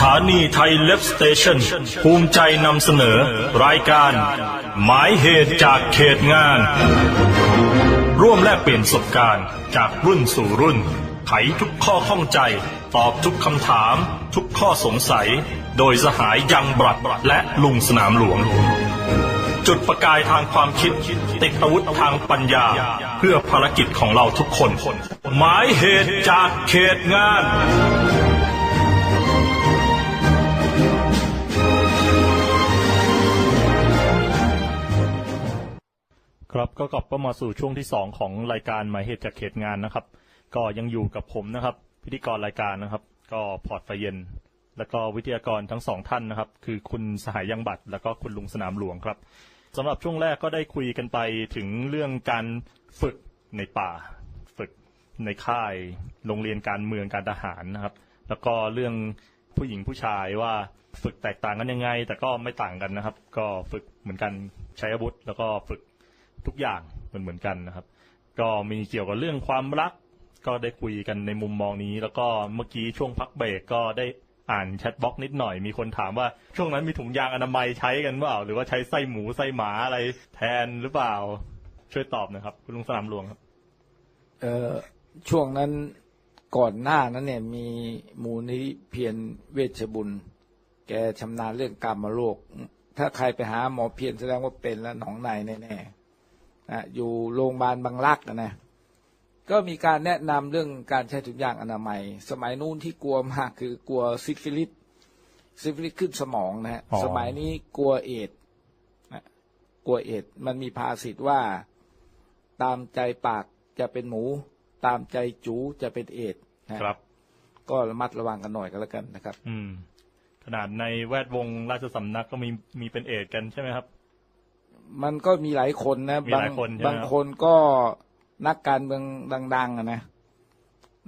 ถานีไทยเล็บสเตชันภูมิใจนำเสนอ รายการ หมายเหตุจากเขตงาน ร่วมแลกเปลี่ยนประสบการณ์จากรุ่นสู่รุ่น ไขทุกข้อข้องใจ ตอบทุกคำถาม ทุกข้อสงสัย โดยสหายยังบรัดและลุงสนามหลวง จุดประกายทางความคิด ติดอาวุธทางปัญญา เพื่อภารกิจของเราทุกคน หมายเหตุจากเขตงาน ครับก็กลับก็มาสู่ช่วงที่สองของรายการหมายเหตุจากเขตงานนะครับ ก็ยังอยู่กับผมนะครับ พิธีกรรายการนะครับ ก็พอร์ตไฟเย็น แล้วก็วิทยากรทั้งสองท่านนะครับ คือคุณสหายยังบัตรแล้วก็คุณลุงสนามหลวงครับสำหรับช่วงแรกก็ได้คุยกันไปถึงเรื่องการฝึกในป่า ฝึกในค่าย โรงเรียนการเมืองการทหารนะครับ แล้วก็เรื่องผู้หญิงผู้ชายว่าฝึกแตกต่างกันยังไง แต่ก็ไม่ต่างกันนะครับ ก็ฝึกเหมือนกันใช้อาวุธ แล้วก็ฝึก ทุกอย่างเหมือนเหมือนกันนะครับ ก็มีเกี่ยวกับเรื่องความรัก ก็ได้คุยกันในมุมมองนี้ แล้วก็เมื่อกี้ช่วงพักเบรกก็ได้อ่านแชทบล็อกนิดหน่อย มีคนถามว่าช่วงนั้นมีถุงยางอนามัยใช้กันเปล่า หรือว่าใช้ไส้หมูไส้หมาอะไรแทนหรือเปล่า ช่วยตอบหนะครับ คุณลุงสนามหลวงครับเอ่อช่วงนั้นก่อนหน้านั้นเนี่ยมีมูลนิธิเพียรเวชบุญ แกชำนาญเรื่องกรรมโรคถ้าใครไปหาหมอเพียรแสดงว่าเป็นแล้วหนองในแน่ๆ นะอยู่โรงพยาบาลบางรักนะนะก็มีการแนะนำเรื่องการใช้ถุงยางอนามัย สมัยนู้นที่กลัวมากคือกลัวซิฟิลิสซิฟิลิสขึ้นสมองนะฮะอ๋อสมัยนี้กลัวเอดส์นะกลัวเอดส์มันมีภาษิตว่า ตามใจปากจะเป็นหมู ตามใจจูจะเป็นเอดส์นะครับ ก็ระมัดระวังกันหน่อยกันแล้วกันนะครับ อืม ขนาดในแวดวงราชสำนักก็มีมีเป็นเอดส์กันใช่ไหมครับ มันก็มีหลายคนนะมีหลายคนใช่ไหม บางคนก็นักการเมืองดัง ๆอะนะ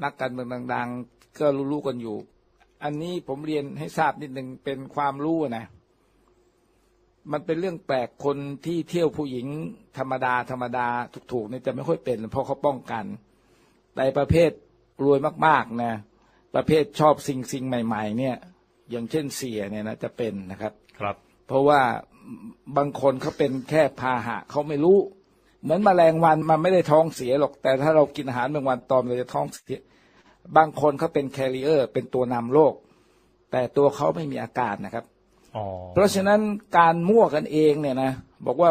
นักการเมืองดัง ๆ ก็รู้ๆกันอยู่ อันนี้ผมเรียนให้ทราบนิดหนึ่งเป็นความรู้อะนะ มันเป็นเรื่องแปลกคนที่เที่ยวผู้หญิงธรรมดาธรรมดาถูกๆเนี่ยจะไม่ค่อยเป็นเพราะเขาป้องกัน แต่ประเภทรวยมากๆนะ ประเภทชอบสิ่งสิ่งใหม่ ๆ เนี่ย อย่างเช่นเสียเนี่ยนะจะเป็นนะครับ ครับ เพราะว่าบางคนเขาเป็นแค่พาหะเขาไม่รู้ เหมือนแมลงวันมันไม่ได้ท้องเสียหรอก แต่ถ้าเรากินอาหารแมลงวันตอมเราจะท้องเสีย บางคนเขาเป็นแคริเออร์ เป็นตัวนำโรคแต่ตัวเขาไม่มีอาการนะครับอ๋อเพราะฉะนั้นการมั่วกันเองเนี่ยนะบอกว่า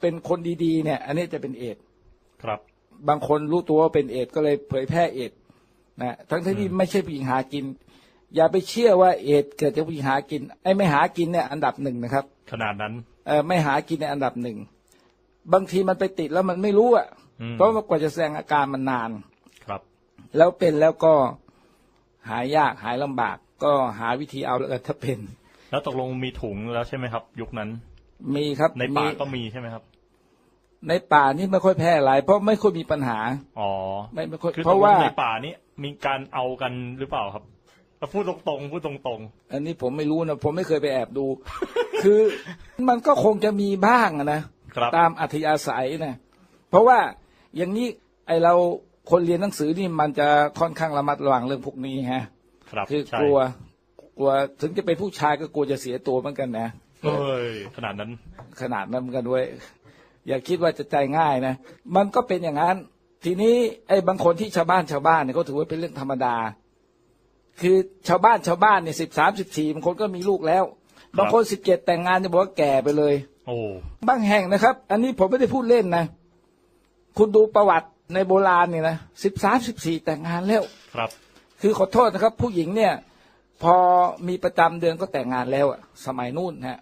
เป็นคนดีๆ เนี่ย อันนี้จะเป็นเอดส์ครับ บางคนรู้ตัวว่าเป็นเอดส์ก็เลยเผยแพร่เอดส์นะทั้งที่ไม่ใช่ผู้หญิงหากิน อย่าไปเชื่อว่าเอดส์เกิดจากผู้หญิงหากิน ไอ้ไม่หากินเนี่ยอันดับหนึ่งนะครับ ขนาดนั้นเออไม่หากินในอันดับหนึ่งบางทีมันไปติดแล้วมันไม่รู้อะอืมเพราะว่ากว่าจะแสดงอาการมันนานครับ แล้วเป็นแล้วก็หายยากหายลำบาก ก็หาวิธีเอาแล้วกันถ้าเป็น แล้วตกลงมีถุงแล้วใช่ไหมครับ ยุคนั้น มีครับในป่ามีก็มีใช่ไหมครับ ในป่านี่ไม่ค่อยแพร่หลายเพราะไม่ค่อยมีปัญหา อ๋อ ไม่ไม่ค่อยคือเพราะว่าตกลงในป่านี้มีการเอากันหรือเปล่าครับ เอาพูดตรงๆพูดตรงอันนี้ผมไม่รู้นะผมไม่เคยไปแอบดู คือมันก็คงจะมีบ้างอะนะ ๆ ครับ ตามอัธยาศัยนะเพราะว่าอย่างนี้ไอเราคนเรียนหนังสือนี่มันจะค่อนข้างระมัดระวังเรื่องพวกนี้ฮะ ครับคือใช่กลัวกลัวถึงจะเป็นผู้ชายก็กลัวจะเสียตัวเหมือนกันนะเฮ้ยขนาดนั้น ขนาดนั้นเหมือนกันด้วย อย่าคิดว่าจะใจง่ายนะ มันก็เป็นอย่างนั้น ทีนี้ไอ้บางคนที่ชาวบ้านชาวบ้านเนี่ยเขาถือว่าเป็นเรื่องธรรมดา คือชาวบ้านชาวบ้านเนี่ยสิบสามสิบสี่บางคนก็มีลูกแล้วบางคนสิบเจ็ดแต่งงานจะบอกว่าแก่ไปเลย โอ้บางแห่งนะครับ อันนี้ผมไม่ได้พูดเล่นนะ คุณดูประวัติในโบราณเนี่ยนะสิบสามสิบสี่แต่งงานแล้วครับ คือขอโทษนะครับ ผู้หญิงเนี่ย พอมีประจำเดือนก็แต่งงานแล้วอะสมัยนู่นฮะ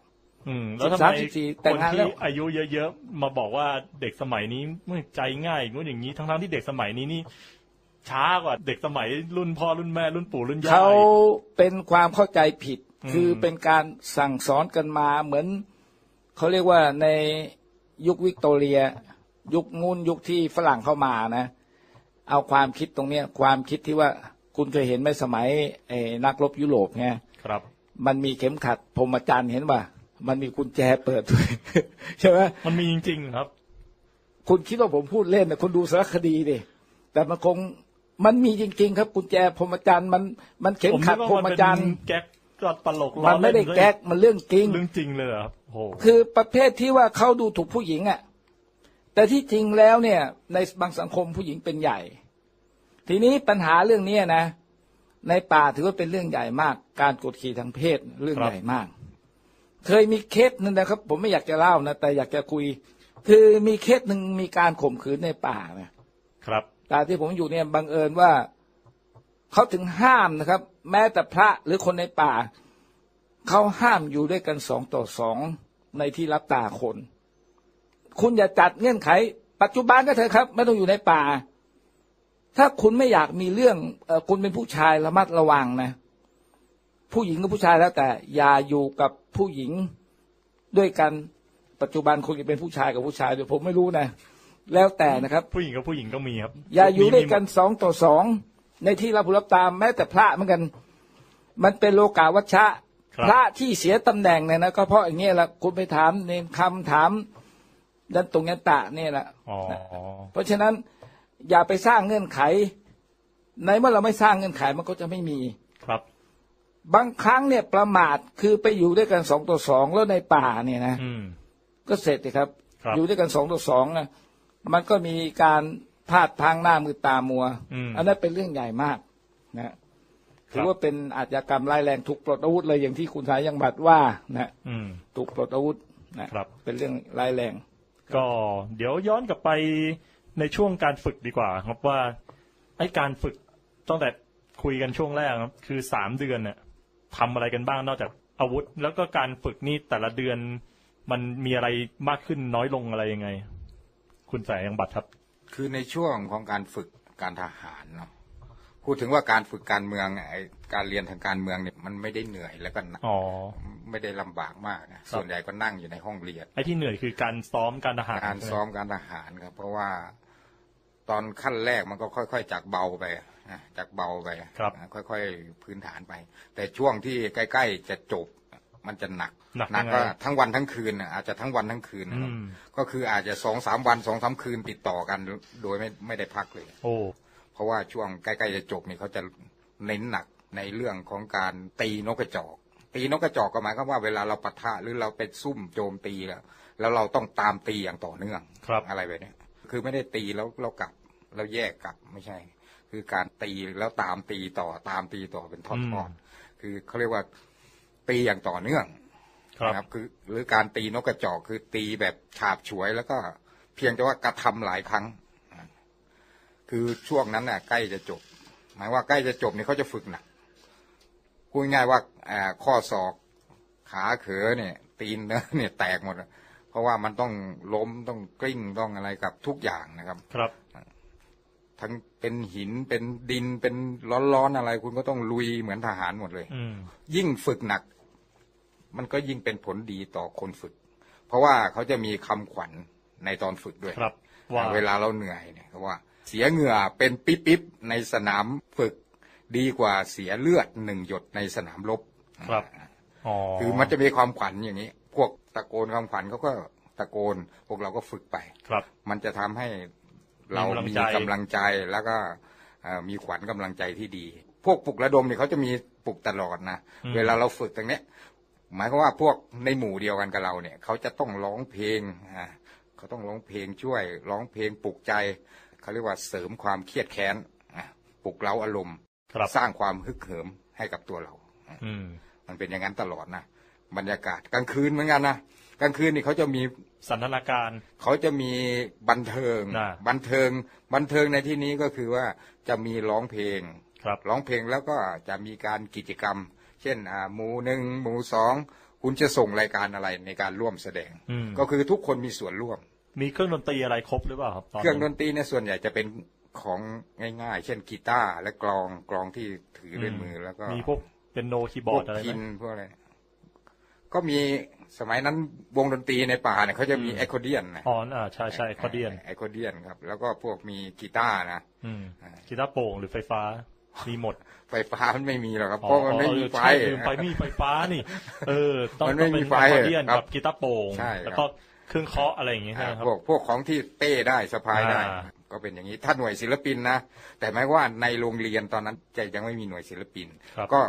อืมแล้วทำสามไมสิบสี่คแต่นงงานแล้ที่วอายุเยอะๆมาบอกว่าเด็กสมัยนี้ไม่ใจง่ายงู้นอย่างนี้ทั้งๆที่เด็กสมัยนี้นี่ ช้ากว่าเด็กสมัยรุ่นพ่อรุ่นแม่รุ่นปู่รุ่นย่าเขาอีกเป็นความเข้าใจผิดอืมคือเป็นการสั่งสอนกันมาเหมือนเขาเรียกว่าในยุควิกตอเรีย ยุคงูนยุคที่ฝรั่งเข้ามานะ เอาความคิดตรงเนี้ยความคิดที่ว่าคุณเคยเห็นไหมสมัยไอ้นักรบยุโรปไงครับ มันมีเข็มขัดพรหมจรรย์เห็นป่ะมันมีกุญแจเปิดด้วยใช่ไหมมันมีจริงๆครับ คุณคิดว่าผมพูดเล่นนะคุณดูสารคดีดิแต่มันคง มันมีจริง ๆ ครับกุญแจพรหมจรรย์มันมันเข็มผมขันึดกว่าพรหมัมนเป็นจรรย์แก๊กก็ตลกล้อมันไม่ได้เล่แก๊กมันเรื่องจริงเรื่องจริงเลยเหรอครับโอ้โหคือประเภทที่ว่าเขาดูถูกผู้หญิงอะ แต่ที่จริงแล้วเนี่ย ในบางสังคมผู้หญิงเป็นใหญ่ ทีนี้ปัญหาเรื่องเนี้ยนะ ในป่าถือว่าเป็นเรื่องใหญ่มาก การกดขี่ทางเพศเรื่องใหญ่มาก เคยมีเคสหนึงนะครับ ผมไม่อยากจะเล่านะแต่อยากจะคุย คือมีเคสหนึ่งมีการข่มขืนในป่านะครับ แต่ที่ผมอยู่เนี่ยบังเอิญว่าเขาถึงห้ามนะครับ แม้แต่พระหรือคนในป่าเขาห้ามอยู่ด้วยกันสองต่อสองในที่รับตาคน คุณอย่าจัดเงื่อนไข ปัจจุบันก็เถอะครับ ไม่ต้องอยู่ในป่า ถ้าคุณไม่อยากมีเรื่องอคุณเป็นผู้ชายระมัดระวังนะ ผู้หญิงกับผู้ชายแล้วแต่ อย่าอยู่กับผู้หญิงด้วยกันปัจจุบันคุณจะเป็นผู้ชายกับผู้ชายเด้วยวผมไม่รู้นะ แล้วแต่นะครับ ผู้หญิงกับผู้หญิงก็มีครับ อย่าอยู่ด้วยกันมีสองต่อสองในที่รับผู้รับตามแม้แต่พระเหมือนกัน มันเป็นโลกาวัชชะครับพระที่เสียตำแหน่งเนี่ยนะก็เพราะอย่างเงี้ยแหละคุณไปถามเนนคำถามดันตรงยันตะเนี่ยแหละอ๋อเพราะฉะนั้นอย่าไปสร้างเงื่อนไข ในเมื่อเราไม่สร้างเงื่อนไขมันก็จะไม่มีครับ บางครั้งเนี่ยประมาทคือไปอยู่ด้วยกันสองต่อสองแล้วในป่าเนี่ยนะอืมก็เสร็จเลยครับครับ อยู่ด้วยกันสองต่อสองนะ มันก็มีการพลาดพลังหน้ามือตามัวอืมอันนั้นเป็นเรื่องใหญ่มากนะถือว่าเป็นอาชญากรรมร้ายแรงถูกปลดอาวุธเลยอย่างที่คุณสายังบัตรว่านะอืมถูกปลดอาวุธนะครับเป็นเรื่องร้ายแรง ก็เดี๋ยวย้อนกลับไปในช่วงการฝึกดีกว่า ครับว่าไอ้การฝึกตั้งแต่คุยกันช่วงแรกครับคือสามเดือนเนี่ยทำอะไรกันบ้างนอกจากอาวุธ แล้วก็การฝึกนี่แต่ละเดือนมันมีอะไรมากขึ้นน้อยลงอะไรยังไง คุณสายยังบัตรครับ คือในช่วงของการฝึกการทหารเนาะพูดถึงว่าการฝึกการเมืองไอ้การเรียนทางการเมืองเนี่ยมันไม่ได้เหนื่อยแล้วก็หนักอ๋อ ไม่ได้ลำบากมากนะส่วนใหญ่ก็นั่งอยู่ในห้องเรียนไอ้ที่เหนื่อยคือการซ้อมการทหารการซ้อมการทหารครับ เพราะว่าตอนขั้นแรกมันก็ค่อย ๆ จากเบาไปนะจากเบาไปครับนะค่อย ๆ พื้นฐานไป แต่ช่วงที่ใกล้ ๆ จะจบ มันจะหนักหนักหนักยังไงก็ทั้งวันทั้งคืนน่ะอาจจะทั้งวันทั้งคืนนะครับอืมก็คืออาจจะสองสามวันสองสามคืนติดต่อกันโดยไม่ไม่ได้พักเลย โอ้เพราะว่าช่วงใกล้ๆจะจบนี่เขาจะเน้นหนักในเรื่องของการตีนกกระจอก ตีนกกระจอกก็หมายความว่าเวลาเราปะทะหรือเราไปซุ่มโจมตีแล้วแล้วเราต้องตามตีอย่างต่อเนื่องครับอะไรแบบเนี้ยคือไม่ได้ตีแล้วเรากลับแล้วแยกกลับไม่ใช่ คือการตีแล้วตามตีต่อตามตีต่อเป็นทอดๆคือเขาเรียกว่า ตีอย่างต่อเนื่องครับนะครับคือหรือการตีนกกระจอกคือตีแบบฉาบฉวยแล้วก็เพียงแต่ว่ากระทำหลายครั้ง คือช่วงนั้นน่ะใกล้จะจบ หมายว่าใกล้จะจบเนี่ยเขาจะฝึกหนักพูดง่ายๆว่าอ่าข้อศอกขาเขอเนี่ย ตีนเนื้อเนี่ยแตกหมดอะเพราะว่ามันต้องล้มต้องกลิ้งต้องอะไรกับทุกอย่างนะครับครับ ทั้งเป็นหินเป็นดินเป็นร้อนๆอะไร คุณก็ต้องลุยเหมือนทหารหมดเลยอืมยิ่งฝึกหนัก มันก็ยิ่งเป็นผลดีต่อคนฝึก เพราะว่าเขาจะมีคำขวัญในตอนฝึกด้วยครับว่าเวลาเราเหนื่อยเนี่ยเขาว่าเสียเหงื่อเป็นปิ๊บๆในสนามฝึกดีกว่าเสียเลือดหนึ่งหยดในสนามรบครับอ๋อคือมันจะมีความขวัญอย่างนี้ พวกตะโกนคำขวัญเขาก็ตะโกน พวกเราก็ฝึกไปครับ มันจะทำให้เรามีมีกำลังใจกำลังใจแล้วก็เอ่อมีขวัญกำลังใจที่ดี พวกปลุกระดมเนี่ยเขาจะมีปลุกตลอดนะ เวลาเราฝึกตรงเนี้ย หมายความว่าพวกในหมู่เดียวกันกับเราเนี่ยเขาจะต้องร้องเพลงอ่าเขาต้องร้องเพลงช่วยร้องเพลงปลุกใจเขาเรียกว่าเสริมความเครียดแค้นอะปลุกเร้าอารมณ์ครับสร้างความฮึกเหิมให้กับตัวเราอืมมันเป็นอย่างนั้นตลอดนะบรรยากาศกลางคืนเหมือนกันนะกลางคืนนี่เขาจะมีสันทนาการเขาจะมีบันเทิงน่ะบันเทิงบันเทิงในที่นี้ก็คือว่าจะมีร้องเพลงครับร้องเพลงแล้วก็จะมีการกิจกรรมเช่นอ่าหมู่หนึ่งหมู่สองคุณจะส่งรายการอะไรในการร่วมแสดง อืมก็คือทุกคนมีส่วนร่วม มีเครื่องดนตรีอะไรครบหรือเปล่าครับตอนเครื่องดนั้นนตรีเนี่ยส่วนใหญ่จะเป็นของง่ายๆ เช่นกีตาร์และกลองกลองที่ถือด้วยมือแล้วก็มีพวกเป็นโนคีย์บพอวร์กดอะไรพิไหมนพวกอะไรก็มีสมัยนั้นวงดนตรีในป่าเนี่ยเขาจะมีอืมไอโคเดียนนะอ๋ออ่าใช่ใช่คอเดียนไอโคเดียนครับ แล้วก็พวกมีกีตาร์นะ อืมกีตาร์โปร่งหรือไฟฟ้า มีหมด ไฟฟ้ามันไม่มีหรอกครับ เพราะมันไม่มีไฟใช่ลืมไปไม่มีไฟฟ้านี่ เออ ต้องมันต้ไม่องเป็มีนไฟคอเดียนครับกับกีตาร์โปร่งใช่ครับแล้วก็เครื่องเคาะอะไรอย่างเงี้ยใช่ไหมครับพวกพวกของที่เป้ได้สะพายได้อ่าก็เป็นอย่างนี้ถ้าหน่วยศิลปินนะ แต่หมายว่าในโรงเรียนตอนนั้นจะยังไม่มีหน่วยศิลปินครับก็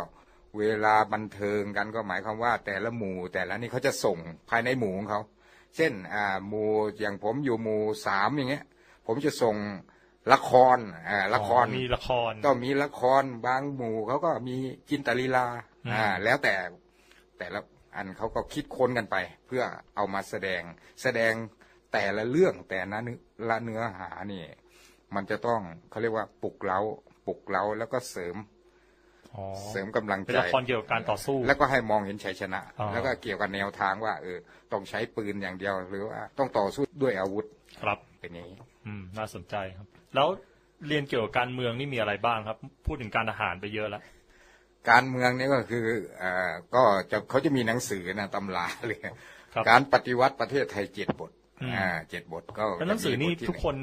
เวลาบันเทิงกันก็หมายความว่า แต่ละหมู่แต่ละนี่เขาจะส่งภายในหมู่ของเขา เช่นอ่าหมู่อย่างผมอยู่หมู่สามอย่างเงี้ย ผมจะส่ง ละครอ่าละครอ๋อมีละคร ก็มีละครบางหมู่เขาก็มีจินตลีลาอืมอ่าแล้วแต่แต่ละอันเขาก็คิดค้นกันไป เพื่อเอามาแสดงแสดงแต่ละเรื่องแต่ละเนื้อละเนื้อหานี่ มันจะต้องเขาเรียกว่าปลุกเร้าปลุกเร้าแล้วก็เสริมอ๋อเสริมกำลังเป็นใจละครเกี่ยวกับการต่อสู้ แล้วก็ให้มองเห็นชัยชนะอ๋อแล้วก็เกี่ยวกับแนวทางว่าเออต้องใช้ปืนอย่างเดียวหรือว่าต้องต่อสู้ด้วยอาวุธครับเป็นอย่างนี้อืมน่าสนใจครับ แล้วเรียนเกี่ยวกับการเมืองนี่มีอะไรบ้างครับ พูดถึงการทหารไปเยอะแล้วการเมืองนี่ก็คือเอ่อก็จะเขาจะมีหนังสือนะตำราเลยครับการปฏิวัติประเทศไทยเจ็ดบทอืมอ่าเจ็ดบทก็แล้วหนังสือนี่จะมีบทที่ทุกคน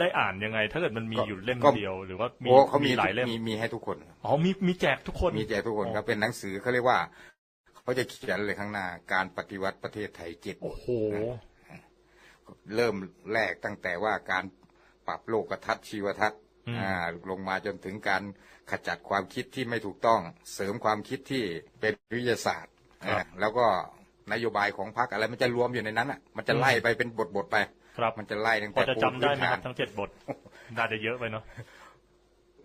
ได้อ่านยังไง ถ้าเกิดมันมีอยู่เล่มก็เดียวหรือว่ามีโอ้เขามีหลายเล่มมีมีให้ทุกคนอ๋อมีมีแจกทุกคนมีแจกทุกคนครับเป็นหนังสือเขาเรียกว่าเขาจะเขียนเลยข้างหน้า การปฏิวัติประเทศไทยเจ็ดบโอ้ทโหเริ่มแรกตั้งแต่ว่าการ ปรับโลกทัศน์ชีวทัศน์อืมอ่าลงมาจนถึงการขจัดความคิดที่ไม่ถูกต้อง เสริมความคิดที่เป็นวิทยาศาสตร์อ่าแล้วก็นโยบายของพรรคอะไรมันจะรวมอยู่ในนั้นอะมันจะไล่ไปเป็นบทๆไปครับมันจะไล่ตั้งพอแต่จะจำได้ไหมพื้นคฐารับนทั้งเจ็ดบทน่าจะเยอะไปเนาะ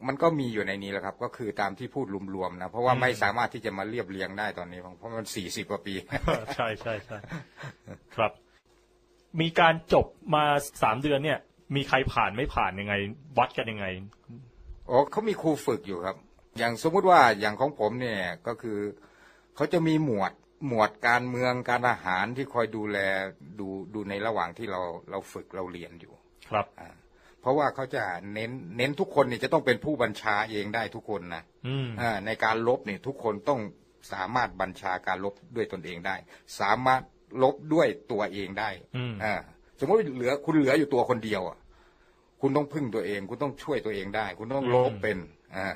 มันก็มีอยู่ในนี้แหละครับ ก็คือตามที่พูดรวมๆนะ เพราะว่าอืมไม่สามารถที่จะมาเรียบเรียงได้ตอนนี้ เพราะมันสี่สิบกว่าปี ใช่ใช่ใช่ครับ มีการจบมาสามเดือนเนี่ย มีใครผ่านไม่ผ่านยังไง วัดกันยังไงโอ้เขามีครูฝึกอยู่ครับ อย่างสมมุติว่าอย่างของผมเนี่ยก็คือเขาจะมีหมวดหมวดการเมืองการอาหารที่คอยดูแลดูดูในระหว่างที่เราเราฝึกเราเรียนอยู่ครับเพราะว่าเขาจะเน้นเน้นทุกคนเนี่ยจะต้องเป็นผู้บัญชาเองได้ทุกคนนะอืมอ่าในการลบเนี่ยทุกคนต้องสามารถบัญชาการลบด้วยตนเองได้ สามารถลบด้วยตัวเองได้อืมอ่าสมมติเหลือคุณเหลืออยู่ตัวคนเดียวอะ คุณต้องพึ่งตัวเอง คุณต้องช่วยตัวเองได้ คุณต้องลบเป็นอ่า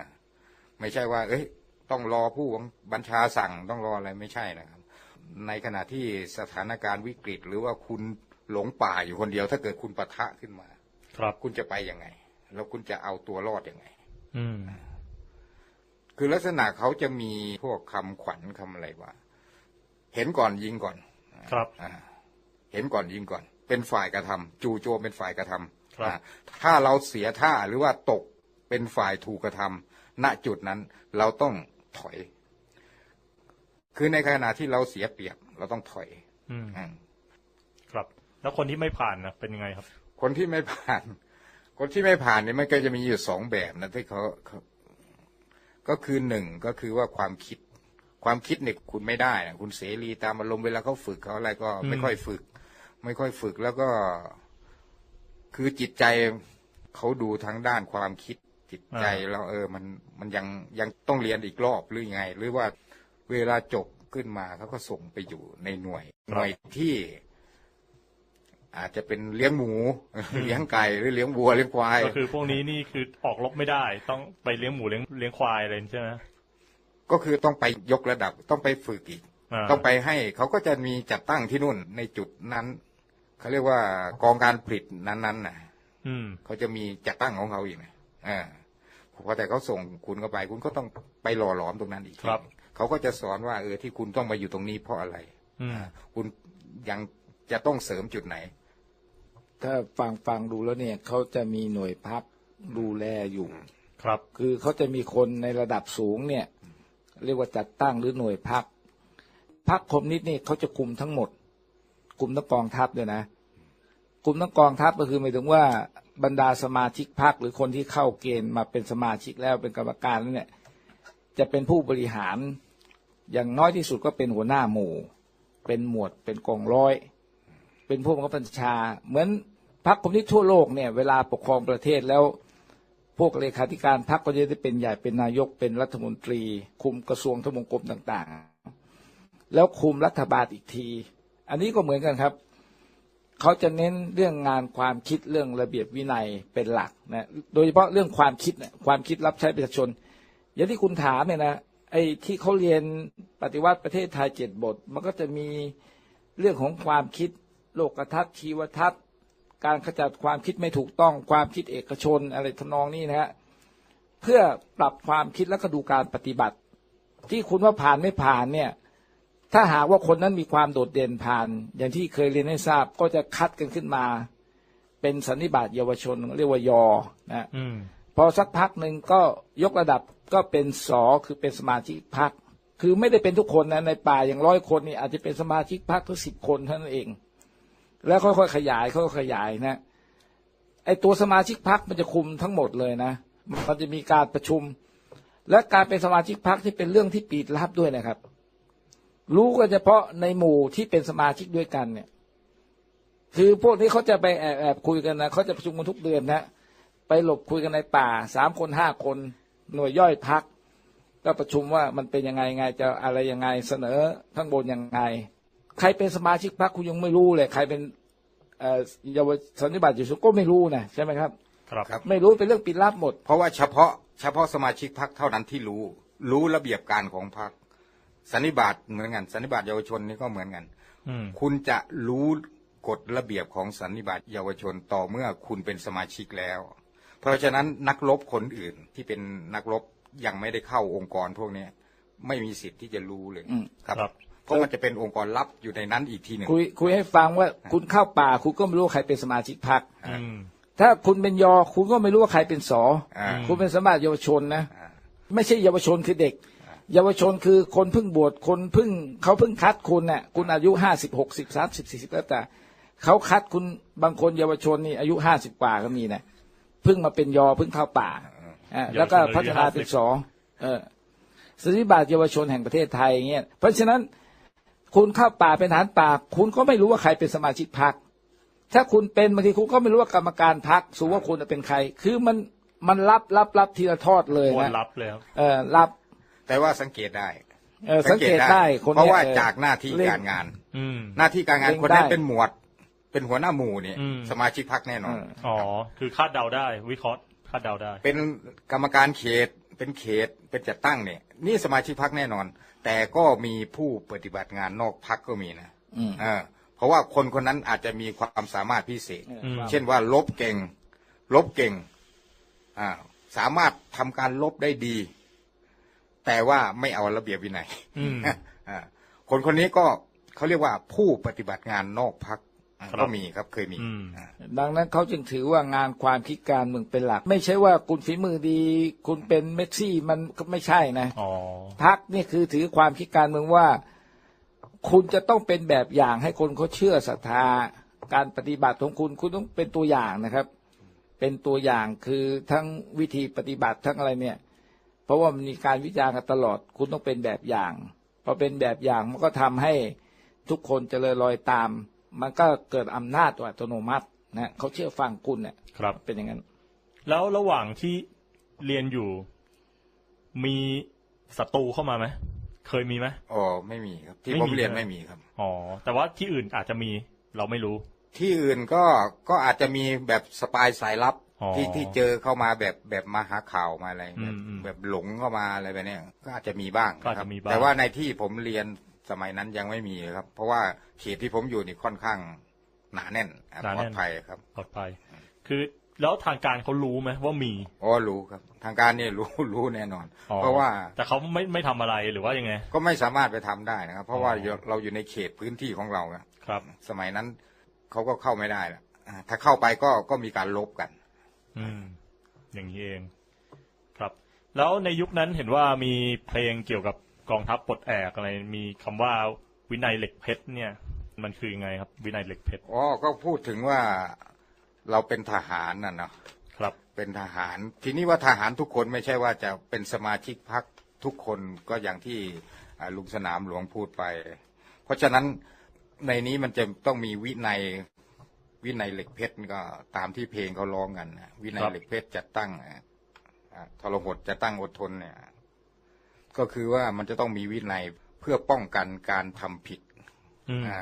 ไม่ใช่ว่า เอ้ย ต้องรอผู้บัญชาสั่งต้องรออะไรไม่ใช่นะครับ ในขณะที่สถานการณ์วิกฤต หรือว่าคุณหลงป่าอยู่คนเดียว ถ้าเกิดคุณปะทะขึ้นมา ครับ คุณจะไปยังไง แล้วคุณจะเอาตัวรอดยังไง อืมคือลักษณะเขาจะมีพวกคำขวัญคำอะไรว่า เห็นก่อนยิงก่อน ครับอ่าเห็นก่อนยิงก่อน เป็นฝ่ายกระทำจู่โจมเป็นฝ่ายกระทำครับอ่า ถ้าเราเสียท่าหรือว่าตกเป็นฝ่ายถูกกระทำณจุดนั้นเราต้องถอย คือในขณะที่เราเสียเปรียบ เราต้องถอยอืมอืมครับ แล้วคนที่ไม่ผ่านนะเป็นยังไงครับ คนที่ไม่ผ่าน คนที่ไม่ผ่านเนี่ยมันก็จะมีอยู่สองแบบนะที่เขาเขาก็คือหนึ่งก็คือว่าความคิด ความคิดเนี่ยคุณไม่ได้นะคุณเสรีตามอารมณ์เวลาเขาฝึกเขาอะไรก็ไม่อืมค่อยฝึก ไม่ค่อยฝึกแล้วก็ คือจิตใจเขาดูทางด้านความคิดจิตใจเราเออมันมันยังยังต้องเรียนอีกรอบหรือยังไง หรือว่าเวลาจบขึ้นมาเขาก็ส่งไปอยู่ในหน่วย หน่วยที่ อาจจะเป็นเลี้ยงหมู เลี้ยงไก่หรือเลี้ยงวัวเลี้ยงควายก็คือพวกนี้นี่คือออกรบไม่ได้ ต้องไปเลี้ยงหมูเลี้ยงเลี้ยงควายอะไรใช่ไหมก็คือต้องไปยกระดับต้องไปฝึกอีกาต้องไปให้เขาก็จะมีจัดตั้งที่นู่นในจุดนั้น เขาเรียกว่ากองการผลิตนั้นๆน่ะ อืมเขาจะมีจัดตั้งของเขาอีกนะอ่าพอแต่เขาส่งคุณเข้าไป คุณก็ต้องไปหล่อหลอมตรงนั้นอีกทีครับ เขาก็จะสอนว่าเออที่คุณต้องมาอยู่ตรงนี้เพราะอะไรอืมอ่าคุณยังจะต้องเสริมจุดไหน ถ้าฟังฟังดูแล้วเนี่ยเขาจะมีหน่วยพักดูแลอยู่ ครับ คือเขาจะมีคนในระดับสูงเนี่ย เรียกว่าจัดตั้งหรือหน่วยพักพักคมนิดนี่เขาจะคุมทั้งหมดคุมทั้งกองทัพด้วยนะ คุมทั้งกองทัพก็คือหมายถึงว่าบรรดาสมาชิกพักหรือคนที่เข้าเกณฑ์มาเป็นสมาชิกแล้วเป็นกรรมการแล้วเนี่ยจะเป็นผู้บริหารอย่างน้อยที่สุดก็เป็นหัวหน้าหมู่ เป็นหมวดเป็นกองร้อย เป็นผู้บังคับบัญชา เหมือนพรรคคอมมิวนิสต์ทั่วโลกเนี่ยเวลาปกครองประเทศแล้ว พวกเลขาธิการพรรคก็จะได้เป็นใหญ่เป็นนายกเป็นรัฐมนตรี คุมกระทรวงทบวงกรมต่างๆ แล้วคุมรัฐบาลอีกที อันนี้ก็เหมือนกันครับ เขาจะเน้นเรื่องงานความคิดเรื่องระเบียบวินัยเป็นหลักนะโดยเฉพาะเรื่องความคิดนะความคิดรับใช้ประชาชน อย่างที่คุณถามเนี่ยนะไอ้ที่เขาเรียนปฏิวัติประเทศไทยเจ็ดบท มันก็จะมีเรื่องของความคิดโลกทัศน์ชีวทัศน์ การขจัดความคิดไม่ถูกต้องความคิดเอกชนอะไรทำนองนี้นะฮะเพื่อปรับความคิดแล้วก็ดูการปฏิบัติ ที่คุณว่าผ่านไม่ผ่านเนี่ย ถ้าหากว่าคนนั้นมีความโดดเด่นผ่าน อย่างที่เคยเรียนให้ทราบก็จะคัดกันขึ้นมา เป็นสันนิบาตเยาวชนเรียกว่ายอนะอืมพอสักพักหนึ่งก็ยกระดับก็เป็นสอคือเป็นสมาชิกพรรคคือไม่ได้เป็นทุกคนนะในป่าอย่างร้อยคนนี่อาจจะเป็นสมาชิกพรรคเพิ่สิบคนเท่านั้นเอง แล้วค่อยๆขยายค่อยๆขยายนะไอตัวสมาชิกพรรคมันจะคุมทั้งหมดเลยนะ มันจะมีการประชุม และการเป็นสมาชิกพรรคที่เป็นเรื่องที่ปิดลับด้วยนะครับ รู้กันเฉพาะในหมู่ที่เป็นสมาชิกด้วยกันเนี่ย คือพวกนี้เขาจะไปแอบแอบคุยกันนะเขาจะประชุมกันทุกเดือนนะไปหลบคุยกันในป่าสามคนห้าคน หน่วยย่อยพัก ก็ประชุมว่ามันเป็นยังไงไงจะอะไรยังไงเสนอข้างบนยังไง ใครเป็นสมาชิกพรรคคุณยังไม่รู้เลยใครเป็นเอ่อเยาวชนนิบัติอยู่สุก็ไม่รู้นะใช่ไหมครับครับ ครับ ไม่รู้เป็นเรื่องปิดลับหมด เพราะว่าเฉพาะเฉพาะสมาชิกพักเท่านั้นที่รู้ รู้ระเบียบการของพัก สันนิบาตเหมือนกันสันนิบาตเยาวชนนี่ก็เหมือนกันอืมคุณจะรู้กฎระเบียบของสันนิบาตเยาวชนต่อเมื่อคุณเป็นสมาชิกแล้ว เพราะฉะนั้นนักรบคนอื่นที่เป็นนักรบยังไม่ได้เข้าองค์กรพวกนี้ไม่มีสิทธิ์ที่จะรู้เลยอืมครับครับ เพราะมันจะเป็นองค์กรลับอยู่ในนั้นอีกทีหนึ่งคุยคุยให้ฟังว่าคุณเข้าป่า คุณก็ไม่รู้ว่าใครเป็นสมาชิกพรรคอืมถ้าคุณเป็นยอคุณก็ไม่รู้ว่าใครเป็นสออ่าคุณเป็นสมาชิกเยาวชนนะอ่าไม่ใช่เยาวชนคือเด็ก เยาวชนคือคนเพิ่งบวชคนเพิ่งเขาเพิ่งคัดคุณเนี่ยคุณอายุห้าสิบหกสิบสามสิบสี่สิบแล้วแต่เขาคัดคุณบางคนเยาวชนนี่อายุห้าสิบกว่าก็มีนะเพิ่งมาเป็นยอเพิ่งเข้าป่าอ่าแล้วก็พัฒนาเป็นสอเออสถิบาตเยาวชนแห่งประเทศไทยอย่างเงี้ยเพราะฉะนั้นคุณเข้าป่าเป็นทหารป่า คุณก็ไม่รู้ว่าใครเป็นสมาชิกพรรคถ้าคุณเป็นบางทีคุณก็ไม่รู้ว่ากรรมการพรรคสูว่าคุณเป็นใคร คือมันมันรับรับรับทีละทอดเลยควรนะรับเลยครับเออรับ แต่ว่าสังเกตได้เออสังเกตได้คนเพราะนี้ยว่าออจากหน้าที่เล่นการงานอืมหน้าที่การงานเล่นคนนั้นได้เป็นหมวด เป็นหัวหน้าหมู่เนี่ยอืมสมาชิกพักแน่นอนเอออ๋อคือคาดเดาได้ วิเคราะห์คาดเดาได้ เป็นกรรมการเขตเป็นเขตเป็นจัดตั้งเนี่ย นี่สมาชิกพักแน่นอน แต่ก็มีผู้ปฏิบัติงานนอกพักก็มีนะอืมเออเพราะว่าคนคนนั้นอาจจะมีความสามารถพิเศษอืมเช่นว่าลบเก่ง ลบเก่งอ่าสามารถทำการลบได้ดี แต่ว่าไม่เอาระเบียบวินัยอืมอ่าคนคนนี้ก็เขาเรียกว่าผู้ปฏิบัติงานนอกพักครับก็มีครับเคยมีอืมอ่าดังนั้นเขาจึงถือว่างานความคิดการเมืองเป็นหลัก ไม่ใช่ว่าคุณฝีมือดี คุณเป็นเมสซี่มันก็ไม่ใช่นะอ๋อพักนี่คือถือความคิดการเมืองว่า คุณจะต้องเป็นแบบอย่างให้คนเขาเชื่อศรัทธา การปฏิบัติของคุณคุณต้องเป็นตัวอย่างนะครับ เป็นตัวอย่างคือทั้งวิธีปฏิบัติทั้งอะไรเนี่ย เพราะว่ามันมีการวิจารณ์กันตลอด คุณต้องเป็นแบบอย่างพอเป็นแบบอย่างมันก็ทำให้ทุกคนเจริญรอยตาม มันก็เกิดอำนาจอัตโนมัตินะเขาเชื่อฟังคุณเนี่ยครับ เป็นอย่างนั้น แล้วระหว่างที่เรียนอยู่ มีศัตรูเข้ามาไหมเคยมีไหมอ๋อไม่มีครับ ที่ไม่ผมีมเรียนใช่ไหมไม่มีครับอ๋อแต่ว่าที่อื่นอาจจะมีเราไม่รู้ ที่อื่นก็ก็อาจจะมีแบบสปายสายลับอ๋อ ที่ที่เจอเข้ามาแบบแบบมาหาข่าวมาอะไรอืแบบมอืมแบบหลงเข้ามาอะไรแบบเนี้ยก็อาจจะมีบ้างก็อาจครัจะบมีบ้างแต่ว่าในที่ผมเรียนสมัยนั้นยังไม่มีครับ เพราะว่าเขตที่ผมอยู่นี่ค่อนข้างหนาแน่นหนาปลอแน่ดนภัยครับปลอดภัย คือแล้วทางการเขารู้ไหมว่ามีอ๋อรู้ครับ ทางการเนี่ยรู้รู้แน่นอนอ๋อเพราะว่าแต่เขาไม่ไม่ทำอะไรหรือว่ายังไง ก็ไม่สามารถไปทำได้นะครับ เพราะว่าอ๋อเราอยู่ในเขตพื้นที่ของเราอะครับ สมัยนั้นเขาก็เข้าไม่ได้ละอ่าถ้าเข้าไปก็ก็มีการลบกัน อืม อย่างนี้เองครับ แล้วในยุคนั้นเห็นว่ามีเพลงเกี่ยวกับกองทัพปลดแอกอะไร มีคำว่าวินัยเหล็กเพชรเนี่ย มันคือยังไงครับ วินัยเหล็กเพชรอ๋อก็พูดถึงว่าเราเป็นทหารน่ะเนาะครับ เป็นทหาร ทีนี้ว่าทหารทุกคนไม่ใช่ว่าจะเป็นสมาชิกพักทุกคนก็อย่างที่อ่าลุงสนามหลวงพูดไป เพราะฉะนั้นในนี้มันจะต้องมีวินัย วินัยเหล็กเพชรก็ตามที่เพลงเขาร้องกันนะวินัยครับเหล็กเพชรจัดตั้งอ่าอ่าทรหดจะตั้งอดทนเนี่ย ก็คือว่ามันจะต้องมีวินัยเพื่อป้องกันการทำผิดอืมอ่า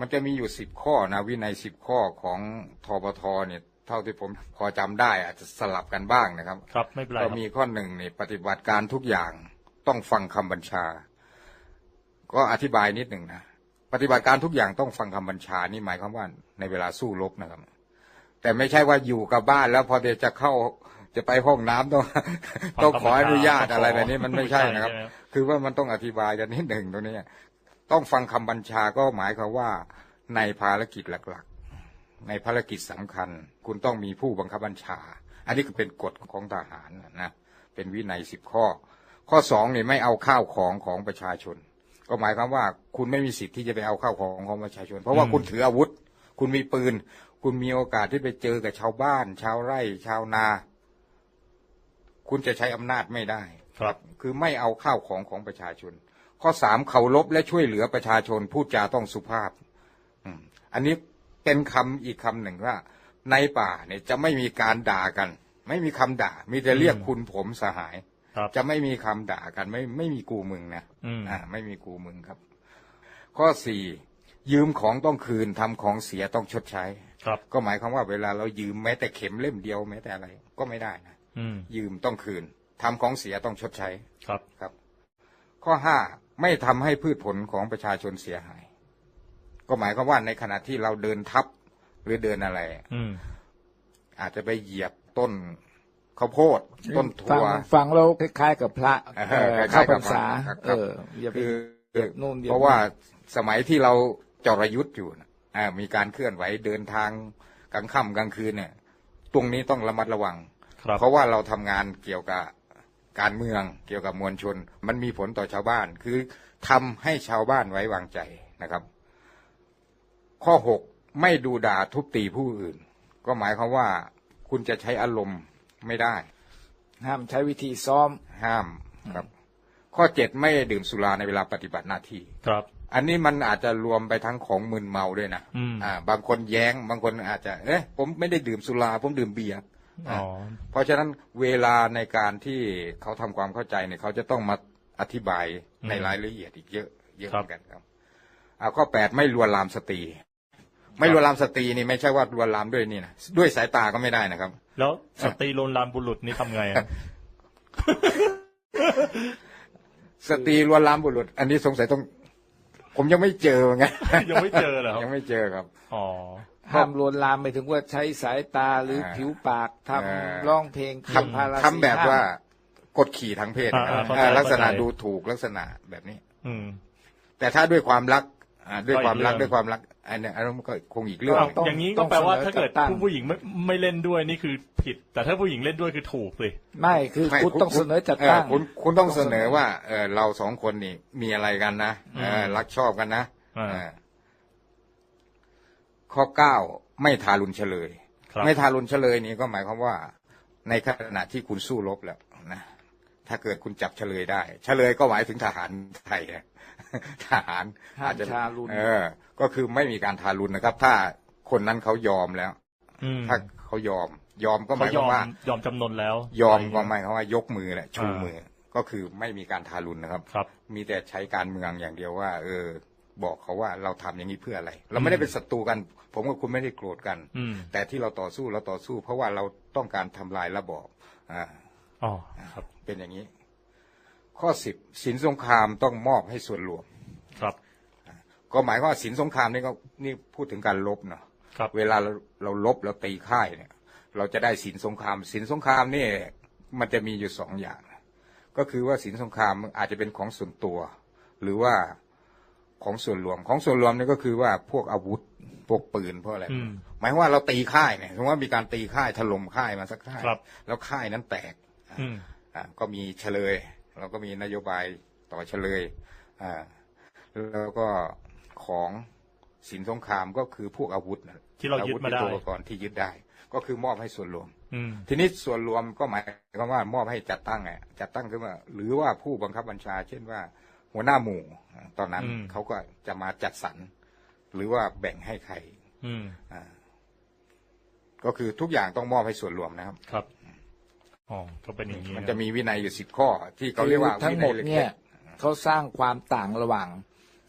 มันจะมีอยู่สิบข้อนะวินัยสิบข้อของทบทเนี่ยเท่าที่ผมพอจำได้อาจจะสลับกันบ้างนะครับ ครับไม่เป็นไรคก็รับมีข้อหนึ่งเนี่ยปฏิบัติการทุกอย่างต้องฟังคำบัญชา ก็อธิบายนิดหนึ่งนะ ปฏิบัติการทุกอย่างต้องฟังคำบัญชานี่หมายความว่าในเวลาสู้รบนะครับ แต่ไม่ใช่ว่าอยู่กับบ้านแล้วพอเดี๋ยวจะเข้าจะไปห้องน้ำต้องต้องขออนุญาตอะไรแบบนี้มันไม่ใช่นะครับใช่ไหมคือว่ามันต้องอธิบายกันนิดหนึ่งตรงนี้ต้องฟังคำบัญชาก็หมายความว่าในภารกิจหลักๆ ในภารกิจสำคัญ คุณต้องมีผู้บังคับบัญชา อันนี้ก็เป็นกฎของทหารนะเป็นวินัยสิบข้อ ข้อสองนี่ไม่เอาข้าวของของประชาชน ก็หมายความว่าคุณไม่มีสิทธิ์ที่จะไปเอาข้าวของของประชาชน เพราะว่าคุณถืออาวุธ คุณมีปืน คุณมีโอกาสที่ไปเจอกับชาวบ้าน ชาวไร่ ชาวนา คุณจะใช้อำนาจไม่ได้ ครับ คือไม่เอาข้าวของของประชาชน ข้อสามเคารพและช่วยเหลือประชาชนพูดจาต้องสุภาพอืมอันนี้เป็นคำอีกคำหนึ่งว่า ในป่าเนี่ยจะไม่มีการด่ากัน ไม่มีคำด่า มีแต่เรียกคุณผมสหายครับ จะไม่มีคำด่ากันไม่ไม่มีกูมึงนะอืมอ่าไม่มีกูมึงครับ ข้อสี่ยืมของต้องคืนทำของเสียต้องชดใช้ครับ ก็หมายความว่าเวลาเรายืมแม้แต่เข็มเล่มเดียวแม้แต่อะไร ก็ไม่ได้นะอืมยืมต้องคืนทำของเสียต้องชดใช้ครับครับ ข้อห้าไม่ทำให้พืชผลของประชาชนเสียหาย ก็หมายความว่าในขณะที่เราเดินทับหรือเดินอะไรอืมอาจจะไปเหยียบต้น ข้าวโพดต้นฟัถั่งวฟังเราคล้ายๆ กับพระเออเออคล้ายๆเข้ากับพรรษาพระครับเอออย่าไปคือเหยียบนู่นเหยียบเพราะว่านี่สมัยที่เราจรยุทธ์อยู่นะอ่ามีการเคลื่อนไหวเดินทางกลางค่ำกลางคืนเนี่ย ตรงนี้ต้องระมัดระวังครับเพราะว่าเราทำงานเกี่ยวกับการเมืองเกี่ยวกับมวลชน มันมีผลต่อชาวบ้าน คือทำให้ชาวบ้านไว้วางใจนะครับ ข้อหกไม่ดูด่าทุบตีผู้อื่น ก็หมายความว่าคุณจะใช้อารมณ์ ไม่ได้ ห้ามใช้วิธีซ้อม ห้ามครับ ข้อเจ็ดไม่ดื่มสุราในเวลาปฏิบัติหน้าที่ครับ อันนี้มันอาจจะรวมไปทั้งของมึนเมาด้วยนะอืมอ่า บางคนแย้ง บางคนอาจจะ เอ๊ะผมไม่ได้ดื่มสุราผมดื่มเบียร์อ๋อเพราะฉะนั้นเวลาในการที่เขาทำความเข้าใจเนี่ยเขาจะต้องมาอธิบายอืมในรายละเอียดอีกเยอะ เยอะคเหรับมือนกันครับอ่าข้อแปดไม่ลวนลามสตรี ไม่ลวนลามสตรีนี่ไม่ใช่ว่าลวนลามด้วยนี่นะด้วยสายตาก็ไม่ได้นะครับ แล้วสตรีโลนลามบุรุษนี่ทำไงอะสตรีลวนลามบุรุษ อันนี้สงสัยต้อง ผมยังไม่เจอไงยังไม่เจอเหรอครับยังไม่เจอครับอ๋อห้ามลวนลามไปถึงว่าใช้สายตาหรืออาผิวปากทอ่าำร้องเพลงทเกี่ยวพาราำทำแบบสีห้มว่ากดขี่ทางเพศนะครับอ่าเข้าใจอ่าลักษณะเข้าใจดูถูกลักษณะแบบนี้ อืมแต่ถ้าด้วยความรักอ่าด้วยก็อีกความรักเรื่องด้วยความรักอันเนี้ยอันนั้นมันก็คงอีกเรื่องอ้าวหนึ่งต้องอย่างนี้ก็ต้องแปลว่าเสนอถ้าเกิดจัดตั้งผู้ผู้หญิงไม่ไม่เล่นด้วยนี่คือผิด แต่ถ้าผู้หญิงเล่นด้วยคือถูกเลยไม่คือไม่คุณต้องเสนอจัดตั้งเออคุณคุณต้องเสนอว่าเออเราสองคนนี่มีอะไรกันนะเอออืมรักชอบกันนะอ่าเออข้อเก้าไม่ทารุณเฉลยครับไม่ทารุณเฉลยนี่ก็หมายความว่า ในขณะที่คุณสู้รบแล้วนะถ้าเกิดคุณจับเฉลยได้ เฉลยก็หมายถึงทหารไทยนะทหารห้ามทารุณเออ ก็คือไม่มีการทารุณนะครับ ถ้าคนนั้นเขายอมแล้วอืมถ้าเขายอม ยอมก็หเขามายคยวาอมมว่ายอมจำนนแล้ว ยอมก็ะไรหเงี้มายความว่ายกมือแหละชูอ่ามืมือก็คือไม่มีการทารุณนะครับครับมีแต่ใช้การเมืองอย่างเดียวว่า เออ บอกเขาว่าเราทำอย่างนี้เพื่ออะไร เราไม่ได้เป็นศัตรูกัน ผมกับคุณไม่ได้โกรธกันอืมแต่ที่เราต่อสู้เราต่อสู้ เพราะว่าเราต้องการทำลายระบอบอ่าอ๋อครับ เป็นอย่างนี้ ข้อสิบสินสงครามต้องมอบให้ส่วนรวม ครับ ก็หมายความว่าสินสงครามนี่ก็นี่พูดถึงการลบเนาะครับเวลาเราเราลบเราตีค่ายเนี่ย เราจะได้สินสงครามสินสงครามนี่มันจะมีอยู่สองอย่าง ก็คือว่าสินสงครามอาจจะเป็นของส่วนตัว หรือว่าของส่วนรวมของส่วนรวมนี่ก็คือว่าพวกอาวุธพวกปืนพวกอะไรอืมหมายความว่าเราตีค่ายเนี่ยสมมติว่ามีการตีค่ายถล่มค่ายมาสักค่ายครับแล้วค่ายนั้นแตกอืมอ่าก็มีเฉลย เราก็มีนโยบายต่อเฉลยอ่าแล้วก็ ของสินสงครามก็คือพวกอาวุธนะที่เรายึดมาได้อวุธยุทโธปกรณ์ที่ยึดได้ ก็คือมอบให้ส่วนรวมอืมทีนี้ส่วนรวมก็หมายความว่ามอบให้จัดตั้งไงจัดตั้งขึ้นมาหรือว่าผู้บังคับบัญชา เช่นว่า หัวหน้าหมู่อ่าตอนนั้นอืมเขาก็จะมาจัดสรรหรือว่าแบ่งให้ใครอืมอ่าก็คือทุกอย่างต้องมอบให้ส่วนรวมนะครับ ครับอ๋อก็เป็นอย่างนี้มันนะจะมีวินัยอยู่สิบข้อ ที่เขาเรียกว่าคือทั้งหมดวิเนี่ยล็กเขาสร้างความต่างระหว่าง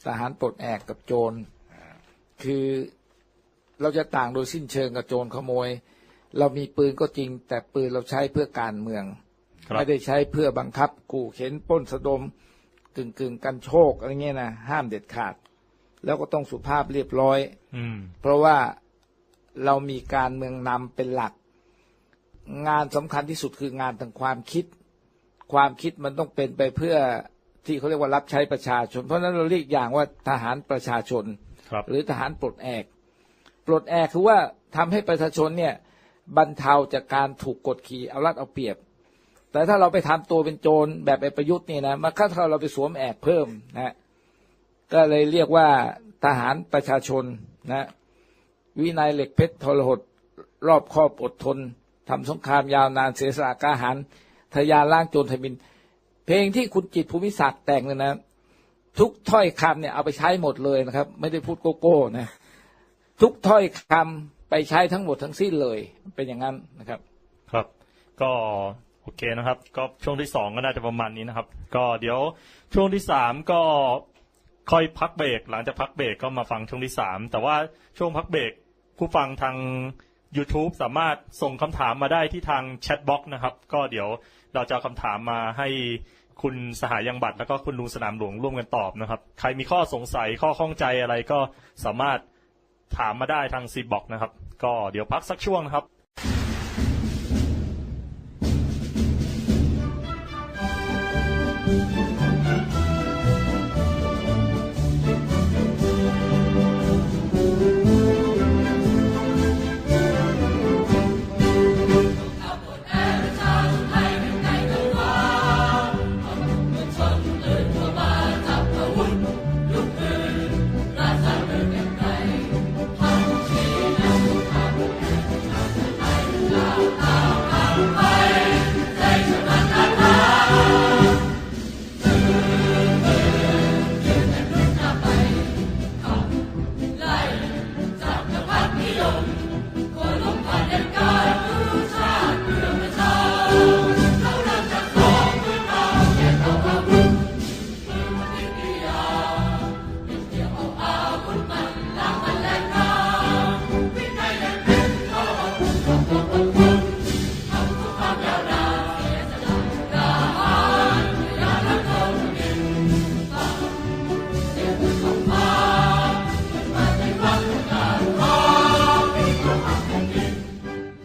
ทหารปลดแอกกับโจรคือเราจะต่างโดยสิ้นเชิงกับโจรขโมย เรามีปืนก็จริง แต่ปืนเราใช้เพื่อการเมืองครับไม่ได้ใช้เพื่อบังคับกูเข็นปล้นสะดมกึ่งกึ่งๆกันโชคอะไรเงี้ยนะห้ามเด็ดขาด แล้วก็ต้องสุภาพเรียบร้อย อืม เพราะว่าเรามีการเมืองนำเป็นหลัก งานสำคัญที่สุดคืองานทางความคิด ความคิดมันต้องเป็นไปเพื่อ ที่เขาเรียกว่ารับใช้ประชาชน เพราะฉะนั้นเราเรียกอย่างว่าทหารประชาชนครับหรือทหารปลดแอก ปลดแอกคือว่าทำให้ประชาชนเนี่ยบรรเทาจากการถูกกดขี่เอารัดเอาเปรียบ แต่ถ้าเราไปทำตัวเป็นโจรแบบไอ้ประยุทธ์นี่นะมันก็เท่าเราไปสวมแอกเพิ่มนะก็เลยเรียกว่าทหารประชาชนนะวินัยเหล็กเพชรทรหดรอบคอบอดทนทำสงครามยาวนานเสียสละกล้าหารทะยานล่างโจรทมิน เพลงที่คุณจิตภูมิศักดิ์แต่งเลยนะ ทุกถ้อยคำเนี่ยเอาไปใช้หมดเลยนะครับ ไม่ได้พูดโกโก้นะทุกถ้อยคำไปใช้ทั้งหมดทั้งสิ้นเลย เป็นอย่างนั้นนะครับ ครับ ก็โอเคนะครับ ก็ช่วงที่สองก็น่าจะประมาณนี้นะครับ ก็เดี๋ยวช่วงที่สามก็ค่อยพักเบรกหลังจากพักเบรกก็มาฟังช่วงที่สามแต่ว่าช่วงพักเบรกผู้ฟังทาง YouTube สามารถส่งคำถามมาได้ที่ทางแชทบ็อกนะครับ ก็เดี๋ยว เราจะเอาคำถามมาให้คุณสหายยังบัตรแล้วก็คุณลุงสนามหลวงร่วมกันตอบนะครับ ใครมีข้อสงสัยข้อข้องใจอะไรก็สามารถถามมาได้ทางซีบ็อกนะครับ ก็เดี๋ยวพักสักช่วงนะครับ